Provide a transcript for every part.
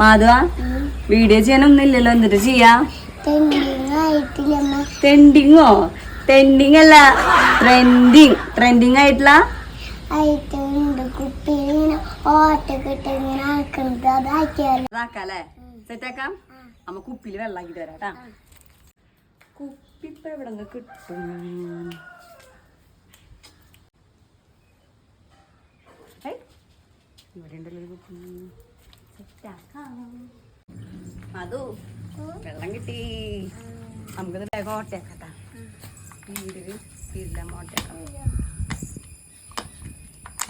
Madhava video ചെയ്യാനൊന്നുമില്ലല്ലോ. എന്നിട്ട് ചെയ്യാ? ട്രെൻഡിങ്ങോ ട്രെൻഡിങ് അല്ല. ട്രെൻഡിങ് ട്രെൻഡിങ് ആയിട്ടുള്ള? കുപ്പിയിൽ അതാക്കാല്ലേ സെറ്റാക്കാം? കേട്ടാ. കുപ്പി ഇപ്പൊ എവിടെ നിന്ന് കിട്ടും? ഏയ്, ഇവിടെ ഉണ്ടല്ലോ കുപ്പി. അതോ വെള്ളം കിട്ടി. നമുക്കിത് വേഗം ഓട്ടേക്കട്ടാ.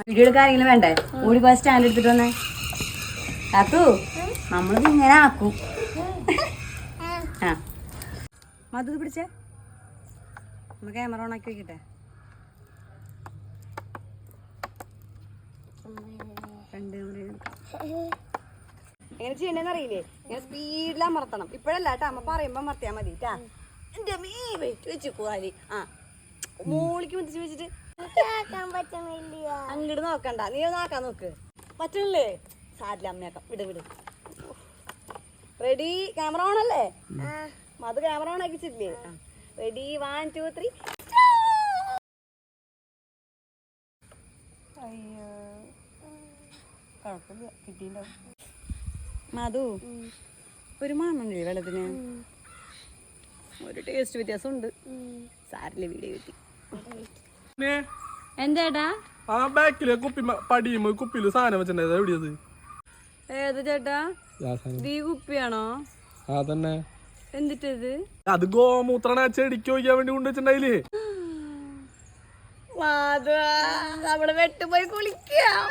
വീഡിയോ എടുക്കാൻ വേണ്ടേ? ഓടി പോയ സ്റ്റാൻഡ് എടുത്തിട്ട് വന്നേ. കാത്തു നമ്മളിത് ഇങ്ങനെ ആക്കും. മധു ഇത് പിടിച്ചേ. ക്യാമറ ഓൺ ആക്കി വെക്കട്ടെ. രണ്ട് എടുക്കാം. എങ്ങനെ ചെയ്യണ്ടെന്ന് അറിയില്ലേ ഇങ്ങനെ സ്പീഡിൽ അമർത്തണം. ഇപ്പോഴല്ല കേട്ടോ അമ്മ പറയുമ്പോ മറത്തിയാ മതി കേട്ടാ എന്റെ മീ വെയിറ്റ് വെച്ചു കോലി ആ. മോളിക്ക് മുതിച്ച് വെച്ചിട്ട് അങ്ങോട്ട് നോക്കണ്ട. നീ നോക്കാൻ നോക്ക്. പറ്റണില്ലേ? സാരില്ല അമ്മയാക്കാം വിട് വിട്. റെഡി ക്യാമറ ഓൺ അല്ലേ? മധു ക്യാമറ ഓൺ ആക്കിച്ചില്ലേ റെഡി വൺ ടു ത്രീ അയ്യോ. കുഴപ്പമില്ല. കിട്ടിയില്ലോ മധു ഒരു മണമില്ലേ വെള്ളത്തിന്. ഒരു ടേസ്റ്റ് വ്യത്യാസം ഉണ്ട് സാറിലെ വീഡിയോ കിട്ടി. പിന്നെ ആ ബാക്കിലെ കുപ്പി പടിയും കുപ്പിയിൽ സാധനം വെച്ചിട്ടുണ്ടായത് എവിടെയത് ഏത് ചേട്ടാ? ഈ കുപ്പിയാണോ? ആ തന്നെ എന്നിട്ടത് അത് ഗോമൂത്രണ ചെടിക്ക് ഒഴിക്കാൻ വേണ്ടി കൊണ്ടുവച്ചിട്ടുണ്ടായില്ലേ നമ്മൾ വെട്ടുപോയി കുളിക്കാം